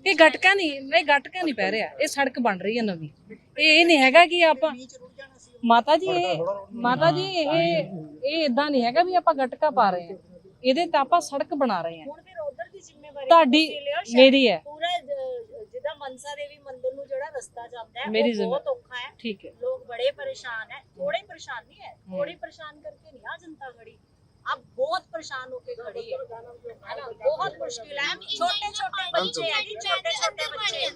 ਇਹ ਗਟਕਾ ਨਹੀਂ ਇਹ ਗਟਕਾ ਨਹੀਂ ਪੈ ਰਿਹਾ। ਇਹ ਸੜਕ ਬਣ ਰਹੀ ਹੈ ਨਵੀਂ। ਇਹ ਇਹ ਨਹੀਂ ਹੈਗਾ ਕਿ ਆਪਾਂ ਮਾਤਾ ਜੀ ਇਹ ਮਾਤਾ ਜੀ ਇਹ ਇਹ ਇਦਾਂ ਨਹੀਂ ਹੈਗਾ ਵੀ ਆਪਾਂ ਗਟਕਾ ਪਾ ਰਹੇ ਹਾਂ। ਇਹਦੇ ਤਾਂ ਆਪਾਂ ਸੜਕ ਬਣਾ ਰਹੇ ਹਾਂ। ਹੁਣ ਫਿਰ ਉਧਰ ਦੀ ਜ਼ਿੰਮੇਵਾਰੀ ਤੁਹਾਡੀ ਮੇਰੀ ਹੈ। ਪੂਰਾ ਜਿੱਦਾਂ ਮਨਸਾ ਦੇਵੀ ਮੰਦਿਰ ਨੂੰ ਜਿਹੜਾ ਰਸਤਾ ਜਾਂਦਾ ਹੈ ਉਹ ਬਹੁਤ ਔਖਾ ਹੈ। ਠੀਕ ਹੈ। ਲੋਕ ਬੜੇ ਪਰੇਸ਼ਾਨ ਹੈ ਥੋੜੇ ਪਰੇਸ਼ਾਨ ਨਹੀਂ ਹੈ ਥੋੜੇ ਪਰੇਸ਼ਾਨ ਕਰਕੇ नहीं आ जनता खड़ी अब बहुत परेशान होके खड़ी है है ना बहुत मुश्किल है छोटे छोटे बच्चे हैं जी छोटे छोटे बच्चे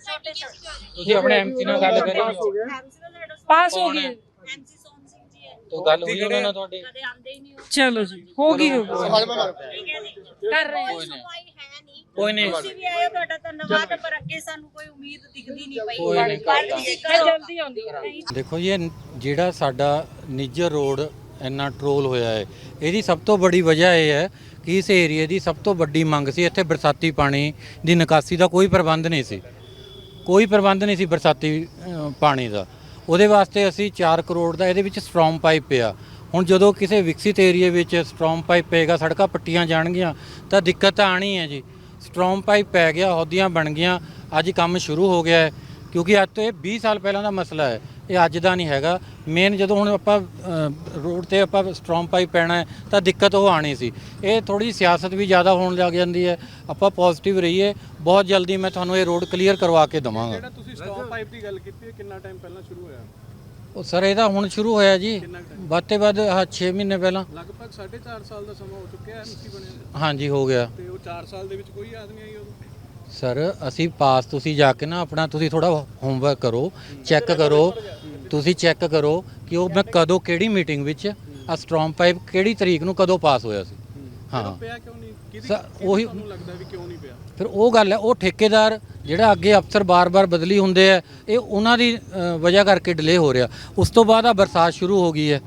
छोटे छोटे ਤੁਸੀਂ ਆਪਣੇ ਐਮਸੀ ਨਾਲ ਗੱਲ ਕਰੀ ਹੋ ਗਿਆ ਪਾਸ ਹੋ ਕੌਣ ਗਈ ਹੈ? एमसी सोन सिंह जी है ਤੋ ਗੱਲ ਹੋਈ ਉਹਨਾਂ ਨਾਲ ਤੁਹਾਡੀ कदे आंदे ही नहीं हो ਚਲੋ ਜੀ ਹੋ ਗਈ ਹੋ ਗਈ ठीक है जी ਕਰ ਰਹੇ ਹਾਂ ਕੋਈ ਸੁਣਵਾਈ ਹੈ ਨਹੀਂ ਕੋਈ ਨਹੀਂ। ਤੁਸੀਂ ਵੀ ਆਏ ਹੋ ਤੁਹਾਡਾ ਧੰਨਵਾਦ ਪਰ ਅੱਗੇ ਸਾਨੂੰ ਕੋਈ ਉਮੀਦ ਦਿਖਦੀ ਨਹੀਂ ਪਈ। ਕੋਈ ਨਹੀਂ। ਤੁਸੀਂ ਕਰੋ। ਜਲਦੀ ਆਉਂਦੀ ਹਾਂ। ਦੇਖੋ ਜੀ ਇਹ ਜਿਹੜਾ ਸਾਡਾ ਨਿੱਜਰ ਰੋਡ ਇੰਨਾ ਟਰੋਲ ਹੋਇਆ ਹੈ ਇਹਦੀ ਸਭ ਤੋਂ ਬੜੀ ਵਜ੍ਹਾ ਇਹ ਹੈ ਕਿ ਇਸ ਏਰੀਏ ਦੀ ਸਭ ਤੋਂ ਵੱਡੀ ਮੰਗ ਸੀ ਇੱਥੇ ਬਰਸਾਤੀ ਪਾਣੀ ਦੀ ਨਿਕਾਸੀ ਦਾ ਕੋਈ ਪ੍ਰਬੰਧ ਨਹੀਂ ਸੀ। ਕੋਈ ਪ੍ਰਬੰਧ ਨਹੀਂ ਸੀ ਬਰਸਾਤੀ ਅ, ਪਾਣੀ ਦਾ। ਉਹਦੇ ਵਾਸਤੇ ਅਸੀਂ 4 ਕਰੋੜ ਦਾ ਇਹਦੇ ਵਿੱਚ ਸਟ੍ਰੋਂਗ ਪਾਈਪ ਪਿਆ। ਹੁਣ ਜਦੋਂ ਕਿਸੇ ਵਿਕਸਿਤ ਏਰੀਏ ਵਿੱਚ ਸਟ੍ਰੋਂਗ ਪਾਈਪ ਪਏਗਾ ਸੜਕਾਂ ਪੱਟੀਆਂ ਜਾਣਗੀਆਂ ਤਾਂ ਦਿੱਕਤ ਤਾਂ ਆਣੀ ਹੈ ਜੀ। ਸਟ੍ਰੋਂਗ ਪਾਈਪ ਪੈ ਗਿਆ ਹੌਦੀਆਂ ਬਣ ਗਈਆਂ, ਅੱਜ ਕੰਮ ਸ਼ੁਰੂ ਹੋ ਗਿਆ ਹੈ। ਕਿਉਂਕਿ ਅੱਜ ਤੋਂ ਇਹ 20 ਸਾਲ ਪਹਿਲਾਂ ਦਾ ਮਸਲਾ ਹੈ, ਇਹ ਅੱਜ ਦਾ ਨਹੀਂ ਹੈਗਾ। ਮੇਨ ਜਦੋਂ ਹੁਣ ਆਪਾਂ ਰੋਡ ਤੇ ਆਪਾਂ ਸਟਰੋਂਗ ਪਾਈਪ ਪੈਣਾ ਹੈ, ਤਾਂ ਦਿੱਕਤ ਉਹ ਆਣੀ ਸੀ। ਇਹ ਥੋੜੀ ਸਿਆਸਤ ਵੀ ਜ਼ਿਆਦਾ ਹੋਣ ਲੱਗ ਜਾਂਦੀ ਹੈ। ਆਪਾਂ ਪੋਜ਼ਿਟਿਵ ਰਹੀਏ, ਬਹੁਤ ਜਲਦੀ ਮੈਂ ਤੁਹਾਨੂੰ ਇਹ ਰੋਡ ਕਲੀਅਰ ਕਰਵਾ ਕੇ ਦਵਾਂਗਾ। ਜਿਹੜਾ ਤੁਸੀਂ ਸਟਰੋਂਗ ਪਾਈਪ ਦੀ ਗੱਲ ਕੀਤੀ ਹੈ, ਕਿੰਨਾ ਟਾਈਮ ਪਹਿਲਾਂ ਸ਼ੁਰੂ ਹੋਇਆ? ਉਹ ਸਰ ਇਹਦਾ ਹੁਣ ਸ਼ੁਰੂ ਹੋਇਆ ਜੀ। ਵੱਧ ਤੇ ਵੱਧ ਆਹ 6 ਮਹੀਨੇ ਪਹਿਲਾਂ। ਲਗਭਗ 4.5 ਸਾਲ ਦਾ ਸਮਾਂ ਹੋ ਚੁੱਕਿਆ ਹੈ ਬਣਿਆ ਨੂੰ। ਹਾਂਜੀ ਹੋ ਗਿਆ। ਤੇ ਉਹ 4 ਸਾਲ ਦੇ ਵਿੱਚ ਕੋਈ ਆਦਮੀ ਆਈ ਉਦੋਂ ਸਰ ਅਸੀਂ ਪਾਸ ਤੁਸੀਂ ਜਾ ਕੇ ਨਾ ਆਪਣਾ ਤੁਸੀਂ ਥੋੜਾ ਹੋਮਵਰਕ ਕਰੋ ਚੈੱਕ ਕਰੋ। ਤੁਸੀਂ ਚੈੱਕ ਕਰੋ ਕਿ ਉਹ ਮੈਂ ਕਦੋਂ ਕਿਹੜੀ ਮੀਟਿੰਗ ਵਿੱਚ ਆ ਸਟ੍ਰੋਂਗ ਪਾਈਪ ਕਿਹੜੀ ਤਰੀਕ ਨੂੰ ਕਦੋਂ ਪਾਸ ਹੋਇਆ ਸੀ। ਹਾਂ। ਪਿਆ ਕਿਉਂ ਨਹੀਂ? ਕਿਹਦੀ ਸਰ, ਕਿਹਦੀ ਉਹੀ- ਤੁਹਾਨੂੰ ਲੱਗਦਾ ਵੀ ਕਿਉਂ ਨਹੀਂ ਪਿਆ? ਫਿਰ ਉਹ ਗੱਲ ਹੈ ਉਹ ਠੇਕੇਦਾਰ ਜਿਹੜਾ ਅੱਗੇ ਅਫਸਰ ਬਾਰ-ਬਾਰ ਬਦਲੀ ਹੁੰਦੇ ਆ ਇਹ ਉਹਨਾਂ ਦੀ ਅ, ਵਜ੍ਹਾ ਕਰਕੇ ਡਿਲੇ ਹੋ ਰਿਹਾ। ਉਸ ਤੋਂ ਬਾਅਦ ਆ ਬਰਸਾਤ ਸ਼ੁਰੂ ਹੋ ਗਈ ਹੈ।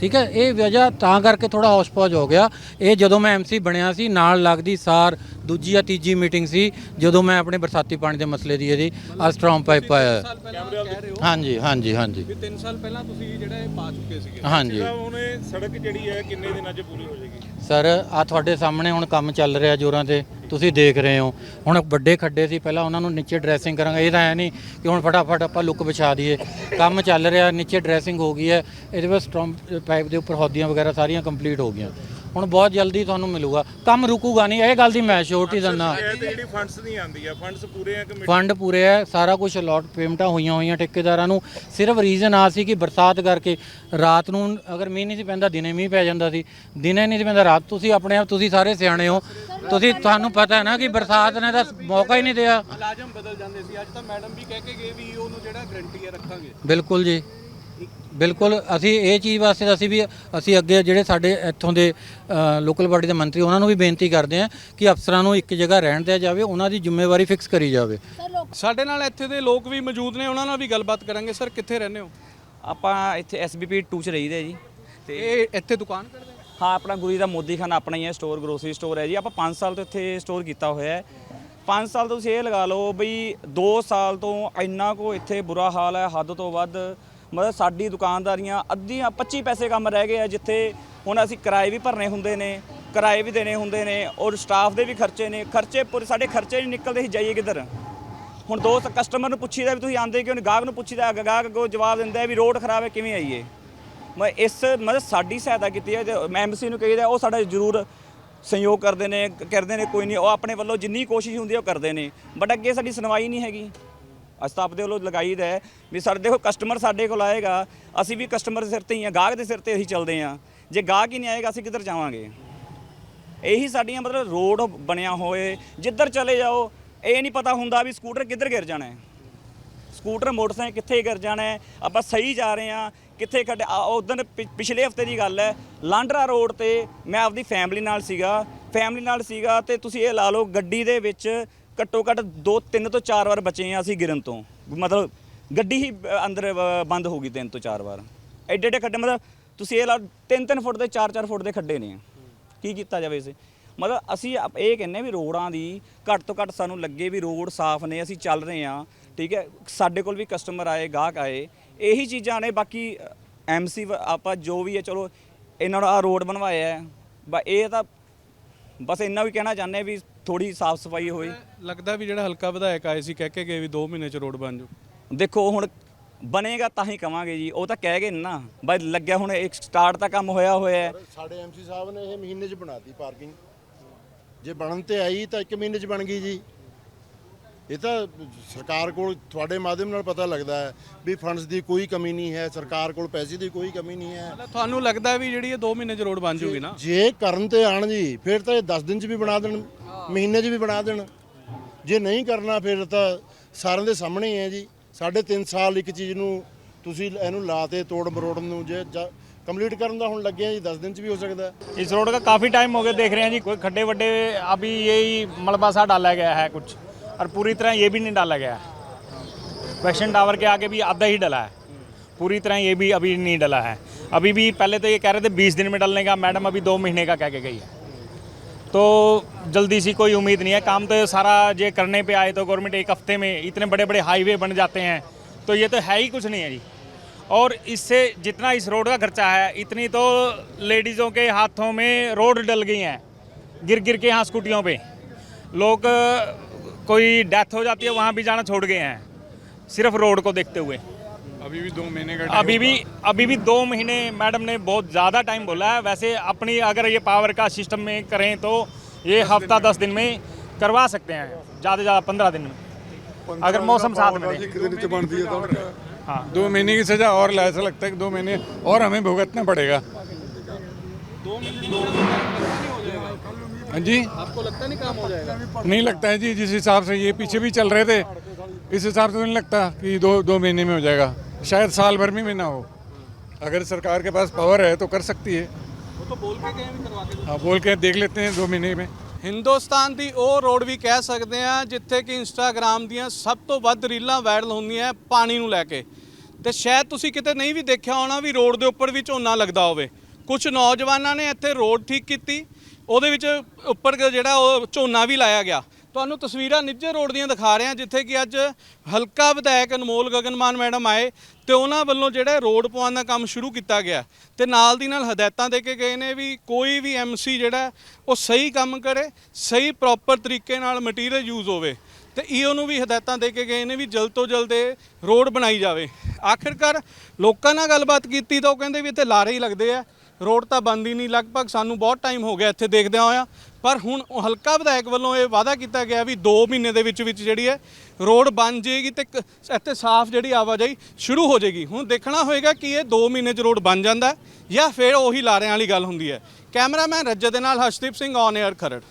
ਠੀਕ ਹੈ ਇਹ ਵਜ੍ਹਾ ਤਾਂ ਕਰਕੇ ਥੋੜਾ ਹੌਸ਼-ਪੌਸ਼ ਹੋ ਗਿਆ। ਇਹ ਜਦੋਂ ਮੈਂ ਐਮਸੀ ਬਣਿਆ ਸੀ ਨਾਲ ਲੱਗਦੀ ਸਾਰ ਦੂਜੀ ਜਾਂ ਤੀਜੀ ਮੀਟਿੰਗ ਸੀ ਜਦੋਂ ਮੈਂ ਆਪਣੇ ਬਰਸਾਤੀ ਪਾਣੀ ਦੇ ਮਸਲੇ ਦੀ ਇਹਦੀ ਆ ਸਟ੍ਰੋਂਗ ਪਾਈਪ ਪਾਇਆ। ਸਾਲ ਪਹਿਲਾਂ ਕਹਿ ਰਹੇ ਹੋ ਹਾਂਜੀ ਹਾਂਜੀ ਹਾਂਜੀ। ਵੀ 3 ਸਾਲ ਪਹਿਲਾਂ ਤੁਸੀਂ ਜਿਹੜਾ ਇਹ ਪਾ ਚੁੱਕੇ ਸੀਗੇ। ਹਾਂਜੀ। ਹੁਣ ਇਹ ਸੜਕ ਜਿਹੜੀ ਹੈ ਕਿੰਨੇ ਦਿਨਾਂ 'ਚ ਪੂਰੀ ਹੋ ਜਾਏਗੀ? ਸਰ ਆ ਤੁਹਾਡੇ ਸਾਹਮਣੇ ਹੁਣ ਕੰਮ ਚੱਲ ਰਿਹਾ ਜੋਰਾਂ ਤੇ, ਤੁਸੀਂ ਦੇਖ ਰਹੇ ਹੋ। ਹੁਣ ਵੱਡੇ ਖੱਡੇ ਸੀ, ਪਹਿਲਾਂ ਉਹਨਾਂ ਨੂੰ ਨੀਚੇ ਡਰੈਸਿੰਗ ਕਰਾਂਗੇ, ਇਹ ਤਾਂ ਹੈ ਨਹੀਂ ਕਿ ਹੁਣ ਫਟਾਫਟ ਆਪਾਂ ਲੁੱਕ ਵਿਛਾ ਦਈਏ। ਕੰਮ ਚੱਲ ਰਿਹਾ, ਨੀਚੇ ਡਰੈਸਿੰਗ ਹੋ ਗਈ ਹੈ, ਇਹਦੇ ਵਿੱਚ ਸਟ੍ਰੋਂਗ ਪਾਈਪ ਦੇ ਉੱਪਰ ਹੌਦੀਆਂ ਵਗੈਰਾ ਸਾਰੀਆਂ ਕੰਪਲੀਟ ਹੋ ਗਈਆਂ। ਹੁਣ ਬਹੁਤ ਜਲਦੀ ਤੁਹਾਨੂੰ ਮਿਲੂਗਾ। ਕੰਮ ਰੁਕੂਗਾ ਨਹੀਂ ਇਹ ਗੱਲ ਦੀ ਮੈਂ ਸ਼ੋਰਟੀ ਦਿੰਦਾ। ਇਹ ਤੇ ਜਿਹੜੀ ਫੰਡਸ ਨਹੀਂ ਆਉਂਦੀ ਆ ਫੰਡਸ ਪੂਰੇ ਆ ਕਮੇਟੀ ਫੰਡ ਪੂਰੇ ਹੈ ਸਾਰਾ ਕੁਝ ਅਲਾਟ ਪੇਮੈਂਟਾਂ ਹੋਈਆਂ ਹੋਈਆਂ ਠੇਕੇਦਾਰਾਂ ਨੂੰ। ਸਿਰਫ ਰੀਜ਼ਨ ਆ ਸੀ ਕਿ ਬਰਸਾਤ ਕਰਕੇ ਰਾਤ ਨੂੰ ਅਗਰ ਮੀਂਹ ਨਹੀਂ ਸੀ ਪੈਂਦਾ ਦਿਨੇ ਮੀਂਹ ਪੈ ਜਾਂਦਾ ਸੀ। ਦਿਨੇ ਨਹੀਂ ਸੀ ਪੈਂਦਾ ਰਾਤ ਤੁਸੀਂ ਆਪਣੇ ਆਪ ਤੁਸੀਂ ਸਾਰੇ ਸਿਆਣੇ ਹੋ। ਤੁਸੀਂ ਤੁਹਾਨੂੰ ਪਤਾ ਹੈ ਨਾ ਕਿ ਬਰਸਾਤ ਨੇ ਤਾਂ ਮੌਕਾ ਹੀ ਨਹੀਂ ਦਿਆ। ਮੁਲਾਜ਼ਮ ਬਦਲ ਜਾਂਦੇ ਸੀ। ਅੱਜ ਤਾਂ ਮੈਡਮ ਵੀ ਕਹਿ ਕੇ ਗਏ ਵੀ ਉਹਨੂੰ ਜਿਹੜਾ ਗਰੰਟੀ ਹੈ ਰੱਖਾਂਗੇ। ਬਿਲਕੁਲ ਜੀ। ਬਿਲਕੁਲ ਅਸੀਂ ਇਹ ਚੀਜ਼ ਵਾਸਤੇ ਤਾਂ ਅਸੀਂ ਵੀ ਅਸੀਂ ਅੱਗੇ ਜਿਹੜੇ ਸਾਡੇ ਇੱਥੋਂ ਦੇ ਲੋਕਲ ਬਾਡੀ ਦੇ ਮੰਤਰੀ ਉਹਨਾਂ ਨੂੰ ਵੀ ਬੇਨਤੀ ਕਰਦੇ ਹਾਂ ਕਿ ਅਫਸਰਾਂ ਨੂੰ ਇੱਕ ਜਗ੍ਹਾ ਰਹਿਣ ਦਿਆ ਜਾਵੇ ਉਹਨਾਂ ਦੀ ਜ਼ਿੰਮੇਵਾਰੀ ਫਿਕਸ ਕਰੀ ਜਾਵੇ। ਸਾਡੇ ਨਾਲ ਇੱਥੇ ਦੇ ਲੋਕ ਵੀ ਮੌਜੂਦ ਨੇ ਉਹਨਾਂ ਨਾਲ ਵੀ ਗੱਲਬਾਤ ਕਰਾਂਗੇ। ਸਰ ਕਿੱਥੇ ਰਹਿੰਦੇ ਹੋ? ਆਪਾਂ ਇੱਥੇ ਐਸਬੀਪੀ 2 ਚ ਰਹੀਦੇ ਜੀ। ਤੇ ਇਹ ਇੱਥੇ ਦੁਕਾਨ ਕਰਦੇ ਹੋ? ਹਾਂ ਆਪਣਾ ਗੁਰੀ ਦਾ ਮੋਦੀ ਖਾਨਾ ਆਪਣਾ ਹੀ ਹੈ ਸਟੋਰ ਗਰੋਸਰੀ ਸਟੋਰ ਹੈ ਜੀ। ਆਪਾਂ 5 ਸਾਲ ਤੋਂ ਇੱਥੇ ਸਟੋਰ ਕੀਤਾ ਹੋਇਆ ਹੈ। 5 ਸਾਲ ਤੋਂ ਤੁਸੀਂ ਇਹ ਲਗਾ ਲਓ ਬਈ 2 ਸਾਲ ਤੋਂ ਇੰਨਾ ਕੋ ਇੱਥੇ ਬੁਰਾ ਹਾਲ ਹੈ। ਹੱਦ ਤੋਂ ਵੱਧ ਮਤਲਬ ਸਾਡੀ ਦੁਕਾਨਦਾਰੀਆਂ ਅੱਧੀਆਂ 25 ਪੈਸੇ ਕੰਮ ਰਹਿ ਗਏ ਆ ਜਿੱਥੇ ਹੁਣ ਅਸੀਂ ਕਿਰਾਏ ਵੀ ਭਰਨੇ ਹੁੰਦੇ ਨੇ, ਕਿਰਾਏ ਵੀ ਦੇਣੇ ਹੁੰਦੇ ਨੇ ਔਰ ਸਟਾਫ ਦੇ ਵੀ ਖਰਚੇ ਨੇ, ਖਰਚੇ ਪੂਰੇ ਸਾਡੇ ਖਰਚੇ ਨਹੀਂ ਨਿਕਲਦੇ ਸੀ ਜਾਈਏ ਕਿੱਧਰ? ਹੁਣ ਦੋ ਕਸਟਮਰ ਨੂੰ ਪੁੱਛੀਦਾ ਵੀ ਤੁਸੀਂ ਆਂਦੇ ਕਿਉਂ ਨਹੀਂ, ਗਾਹਕ ਨੂੰ ਪੁੱਛੀਦਾ, ਗਾਹਕ ਅੱਗੋਂ ਜਵਾਬ ਦਿੰਦਾ ਵੀ ਰੋਡ ਖਰਾਬ ਹੈ, ਕਿਵੇਂ ਆਈਏ? ਮੈਂ ਇਸ, ਮਤਲਬ ਸਾਡੀ ਸਹਾਇਤਾ ਕੀਤੀ ਹੈ ਤੇ ਐਮਸੀ ਨੂੰ ਕਹੀਦਾ, ਉਹ ਸਾਡਾ ਜ਼ਰੂਰ ਸਹਿਯੋਗ ਕਰਦੇ ਨੇ ਕਰਦੇ ਨੇ, ਕੋਈ ਨਹੀਂ, ਉਹ ਆਪਣੇ ਵੱਲੋਂ ਜਿੰਨੀ ਕੋਸ਼ਿਸ਼ ਹੁੰਦੀ ਹੈ, ਉਹ ਕਰਦੇ ਨੇ। ਬਟ ਅੱਗੇ ਸਾਡੀ ਸੁਣਵਾਈ ਨਹੀਂ ਹੈਗੀ। ਅਸੀਂ ਤਾਂ ਆਪਦੇ ਵੱਲੋਂ ਲਗਾਈਦਾ ਹੈ ਵੀ ਸਾਡੇ ਦੇਖੋ ਕਸਟਮਰ ਸਾਡੇ ਕੋਲ ਆਏਗਾ, ਅਸੀਂ ਵੀ ਕਸਟਮਰ ਦੇ ਸਿਰ ਤੇ ਹੀ ਆ ਗਾਹਕ ਦੇ ਸਿਰ ਤੇ ਅਸੀਂ ਚੱਲਦੇ ਆ ਜੇ ਗਾਹਕ ਹੀ ਨਹੀਂ ਆਏਗਾ, ਅਸੀਂ ਕਿੱਧਰ ਜਾਵਾਂਗੇ? ਇਹੀ ਸਾਡੀਆਂ ਮਤਲਬ ਰੋਡ ਬਣਿਆ ਹੋਏ, ਜਿੱਧਰ ਚਲੇ ਜਾਓ, ਇਹ ਨਹੀਂ ਪਤਾ ਹੁੰਦਾ ਵੀ ਸਕੂਟਰ ਕਿੱਧਰ ਗਿਰ ਜਾਣਾ ਹੈ। ਸਕੂਟਰ, ਮੋਟਰਸਾਈਕਲ ਕਿੱਥੇ ਗਿਰ ਜਾਣਾ ਹੈ, ਆਪਾਂ ਸਹੀ ਜਾ ਰਹੇ ਆ ਕਿੱਥੇ ਖੱਡ ਉਦੋਂ ਪਿਛਲੇ ਹਫ਼ਤੇ ਦੀ ਗੱਲ ਹੈ, ਲਾਂਡਰਾ ਰੋਡ ਤੇ ਮੈਂ ਆਪਦੀ ਫੈਮਿਲੀ ਨਾਲ ਸੀਗਾ ਫੈਮਿਲੀ ਨਾਲ ਸੀਗਾ ਤੇ ਤੁਸੀਂ ਇਹ ਲਾ ਲਓ, ਗੱਡੀ ਦੇ ਵਿੱਚ ਘੱਟੋ ਘੱਟ 2 3 ਤੋਂ 4 ਵਾਰ ਬਚੇ ਆ ਅਸੀਂ ਗਿਰਨ ਤੋਂ। ਮਤਲਬ ਗੱਡੀ ਹੀ ਅੰਦਰ ਬੰਦ ਹੋ ਗਈ 3 ਤੋਂ 4 ਵਾਰ। ਐਡੇ ਐਡੇ ਖੱਡੇ, ਮਤਲਬ ਤੁਸੀਂ ਇਹ ਲਾ 3 3 ਫੁੱਟ ਦੇ 4 4 ਫੁੱਟ ਦੇ ਖੱਡੇ ਨੇ। ਕੀ ਕੀਤਾ ਜਾਵੇ ਇਸੇ? ਮਤਲਬ ਅਸੀਂ ਆਪ- ਇਹ ਕਹਿੰਨੇ ਵੀ ਰੋਡਾਂ ਦੀ ਘੱਟ ਤੋਂ ਘੱਟ ਸਾਨੂੰ ਲੱਗੇ ਵੀ ਰੋਡ ਸਾਫ਼ ਨੇ, ਅਸੀਂ ਚੱਲ ਰਹੇ ਹਾਂ। ਠੀਕ ਹੈ? ਸਾਡੇ ਕੋਲ ਵੀ ਕਸਟਮਰ ਆਏ, ਗਾਹਕ ਆਏ। ਇਹੀ ਚੀਜ਼ਾਂ ਨੇ, ਬਾਕੀ ਐਮਸੀ ਆਪਾਂ ਜੋ ਵੀ ਹੈ, ਚਲੋ, ਇਹਨਾਂ ਨੂੰ ਦਾ ਰੋਡ ਬਣਵਾਇਆ ਹੈ। ਬਸ ਇਹ ਤਾਂ ਬਸ ਇੰਨਾ ਵੀ ਕਹਿਣਾ ਚਾਹੁੰਦੇ ਵੀ ਥੋੜੀ ਸਾਫ਼ ਸਫ਼ਾਈ ਹੋਈ। ਲੱਗਦਾ ਵੀ ਜਿਹੜਾ ਹਲਕਾ ਵਿਧਾਇਕ ਆਏ ਸੀ ਕਹਿ ਕੇ ਗਏ ਵੀ 2 ਮਹੀਨੇ ਚ ਰੋਡ ਬਣ ਜਾਊ ਦੇਖੋ ਹੁਣ ਬਣੇਗਾ ਤਾਂ ਹੀ ਕਵਾਂਗੇ ਜੀ ਉਹ ਤਾਂ ਕਹਿ ਗਏ ਨਾ ਬਸ ਲੱਗਿਆ ਹੁਣ ਇੱਕ ਸਟਾਰਟ ਤਾਂ ਕੰਮ ਹੋਇਆ ਹੋਇਆ ਹੈ। ਸਾਡੇ ਐਮਸੀ ਸਾਹਿਬ ਨੇ ਇਹ ਮਹੀਨੇ 'ਚ ਬਣਾਤੀ ਪਾਰਕਿੰਗ ਜੇ ਬਣਨ ਤੇ ਆਈ ਤਾਂ 1 ਮਹੀਨੇ 'ਚ ਬਣ ਗਈ ਜੀ। ਇਹ ਤਾਂ ਸਰਕਾਰ ਕੋਲ ਤੁਹਾਡੇ ਮਾਧਿਅਮ ਨਾਲ ਪਤਾ ਲੱਗਦਾ ਹੈ ਵੀ ਫੰਡਸ ਦੀ ਕੋਈ ਕਮੀ ਨਹੀਂ ਹੈ ਸਰਕਾਰ ਕੋਲ ਪੈਸੇ ਦੀ ਕੋਈ ਕਮੀ ਨਹੀਂ ਹੈ ਮਤਲਬ ਤੁਹਾਨੂੰ ਲੱਗਦਾ ਵੀ ਜਿਹੜੀ ਇਹ 2 ਮਹੀਨੇ ਚ ਰੋਡ ਬਣ ਜੂਗੀ ਨਾ ਜੇ ਕਰਨ ਤੇ ਆਣ ਜੀ ਫਿਰ ਤਾਂ ਇਹ 10 ਦਿਨ 'ਚ ਵੀ ਬਣਾ ਦੇਣ ਮਹੀਨੇ 'ਚ ਵੀ ਬਣਾ ਦੇਣ ਜੇ ਨਹੀਂ ਕਰਨਾ ਫਿਰ ਤਾਂ ਸਾਰਿਆਂ ਦੇ ਸਾਹਮਣੇ ਹੀ ਹੈ ਜੀ ਸਾਢੇ ਤਿੰਨ ਸਾਲ ਇੱਕ ਚੀਜ਼ ਨੂੰ ਤੁਸੀਂ ਇਹਨੂੰ ਲਾਤੇ ਤੋੜ ਮਰੋੜਨ ਨੂੰ ਜੇ ਕੰਪਲੀਟ ਕਰਨ ਦਾ ਹੁਣ ਲੱਗੇ ਆ ਜੀ 10 ਦਿਨ 'ਚ ਵੀ ਹੋ ਸਕਦਾ ਹੈ इस रोड का काफ़ी टाइम हो गया देख रहे हैं जी कोई खड्डे वड्डे अभी यही मलबा सा डाला गया है कुछ और पूरी तरह ये भी नहीं डाला गया। है क्वेश्चन टावर के आगे भी आधा ही डला है। पूरी तरह ये भी अभी नहीं डला है। अभी भी पहले तो ये कह रहे थे बीस दिन में डलने का, मैडम अभी दो महीने का कह के गई है। तो जल्दी सी कोई उम्मीद नहीं है। काम तो सारा ये करने पे आए तो गवर्नमेंट एक हफ़्ते में इतने बड़े बड़े हाईवे बन जाते हैं। तो ये तो है ही कुछ नहीं है जी। और इससे जितना इस रोड का खर्चा है, इतनी तो लेडीज़ों के हाथों में रोड डल गई हैं। गिर गिर के यहाँ स्कूटियों पे। लोग कोई डेथ हो जाती है वहाँ भी जाना छोड़ गए हैं। सिर्फ़ रोड को देखते हुए। अभी भी दो महीने का अभी भी अभी भी दो महीने मैडम ने बहुत ज़्यादा टाइम बोला है। वैसे अपनी अगर ये पावर का सिस्टम में करें तो ये हफ़्ता दस दिन में करवा सकते हैं। ज़्यादा से ज़्यादा पंद्रह दिन में। अगर मौसम साथ में दे हाँ दो महीने की सजा और ला- ऐसा लगता है कि दो महीने और हमें भुगतना पड़ेगा। हाँ जी आपको लगता नहीं काम हो जाएगा नहीं लगता है जी जिस हिसाब से ये पीछे भी चल रहे थे इस हिसाब से तो नहीं लगता कि दो दो महीने में हो जाएगा शायद साल भर में भी ना हो अगर सरकार के पास पावर है तो कर सकती है वो तो बोल के गए भी करवा के हाँ बोल के देख लेते हैं दो महीने में ਹਿੰਦੁਸਤਾਨ ਦੀ ਉਹ ਰੋਡ ਵੀ ਕਹਿ ਸਕਦੇ ਆ ਜਿੱਥੇ ਕਿ ਇੰਸਟਾਗ੍ਰam ਦੀਆਂ ਸਭ ਤੋਂ ਵੱਧ ਰੀਲਾਂ ਵਾਇਰਲ ਹੁੰਦੀਆਂ ਪਾਣੀ ਨੂੰ ਲੈ ਕੇ ਤੇ ਸ਼ਾਇਦ ਤੁਸੀਂ ਕਿਤੇ ਨਹੀਂ ਵੀ ਦੇਖਿਆ ਹੋਣਾ ਵੀ ਰੋਡ ਦੇ ਉੱਪਰ ਵੀ ਝੋਨਾ ਲੱਗਦਾ ਹੋਵੇ ਕੁਝ ਨੌਜਵਾਨਾਂ ਨੇ ਇੱਥੇ ਰੋਡ ਠੀਕ ਕੀਤੀ ਉਹਦੇ ਵਿੱਚ ਉੱਪਰ ਜਿਹੜਾ ਉਹ ਝੋਨਾ ਵੀ ਲਾਇਆ ਗਿਆ। ਤੁਹਾਨੂੰ ਤਸਵੀਰਾਂ ਨਿੱਜੇ ਰੋਡ ਦੀਆਂ ਦਿਖਾ ਰਹੇ ਹਾਂ ਜਿੱਥੇ ਕਿ ਅੱਜ ਹਲਕਾ ਵਿਧਾਇਕ ਅਨਮੋਲ ਗਗਨਮਾਨ ਮੈਡਮ ਆਏ ਤੇ ਉਹਨਾਂ ਵੱਲੋਂ ਜਿਹੜਾ ਰੋਡ ਪਵਾਉਣ ਦਾ ਕੰਮ ਸ਼ੁਰੂ ਕੀਤਾ ਗਿਆ। ਤੇ ਨਾਲ ਦੀ ਨਾਲ ਹਦਾਇਤਾਂ ਦੇ ਕੇ ਗਏ ਨੇ ਵੀ ਕੋਈ ਵੀ ਐਮਸੀ ਜਿਹੜਾ, ਉਹ ਸਹੀ ਕੰਮ ਕਰੇ, ਸਹੀ ਪ੍ਰੋਪਰ ਤਰੀਕੇ ਨਾਲ ਮਟੀਰੀਅਲ ਯੂਜ਼ ਹੋਵੇ। ਤੇ ਈਓ ਨੂੰ ਵੀ ਹਦਾਇਤਾਂ ਦੇ ਕੇ ਗਏ ਨੇ ਵੀ ਜਲਦ ਤੋਂ ਜਲਦ ਇਹ ਰੋਡ ਬਣਾਈ ਜਾਵੇ। ਆਖਿਰਕਾਰ ਲੋਕਾਂ ਨਾਲ ਗੱਲਬਾਤ ਕੀਤੀ ਤਾਂ ਉਹ ਕਹਿੰਦੇ ਵੀ ਇੱਥੇ ਲਾਰੇ ਹੀ ਲੱਗਦੇ ਆ। ਰੋਡ ਤਾਂ ਬੰਦ ਹੀ ਨਹੀਂ, ਲਗਭਗ ਸਾਨੂੰ ਬਹੁਤ ਟਾਈਮ ਹੋ ਗਿਆ ਇੱਥੇ ਦੇਖਦਿਆਂ ਹੋਇਆਂ। ਪਰ ਹੁਣ ਹਲਕਾ ਵਿਧਾਇਕ ਵੱਲੋਂ ਇਹ ਵਾਅਦਾ ਕੀਤਾ ਗਿਆ ਵੀ 2 ਮਹੀਨੇ ਦੇ ਵਿੱਚ ਵਿੱਚ ਜਿਹੜੀ ਹੈ, ਰੋਡ ਬਣ ਜਾਏਗੀ ਤੇ ਕ- ਇੱਥੇ ਸਾਫ਼ ਜਿਹੜੀ ਆਵਾਜਾਈ ਸ਼ੁਰੂ ਹੋ ਜਾਏਗੀ। ਹੁਣ ਦੇਖਣਾ ਹੋਏਗਾ ਕਿ ਇਹ 2 ਮਹੀਨੇ 'ਚ ਰੋਡ ਬਣ ਜਾਂਦਾ ਹੈ ਜਾਂ ਫਿਰ ਉਹੀ ਲਾਰਿਆਂ ਵਾਲੀ ਗੱਲ ਹੁੰਦੀ ਹੈ। ਕੈਮਰਾਮੈਨ ਰੱਜਤ ਦੇ ਨਾਲ ਹਰਸ਼ਦੀਪ ਸਿੰਘ ਔਨ 에ਅਰ ਖਰੜ।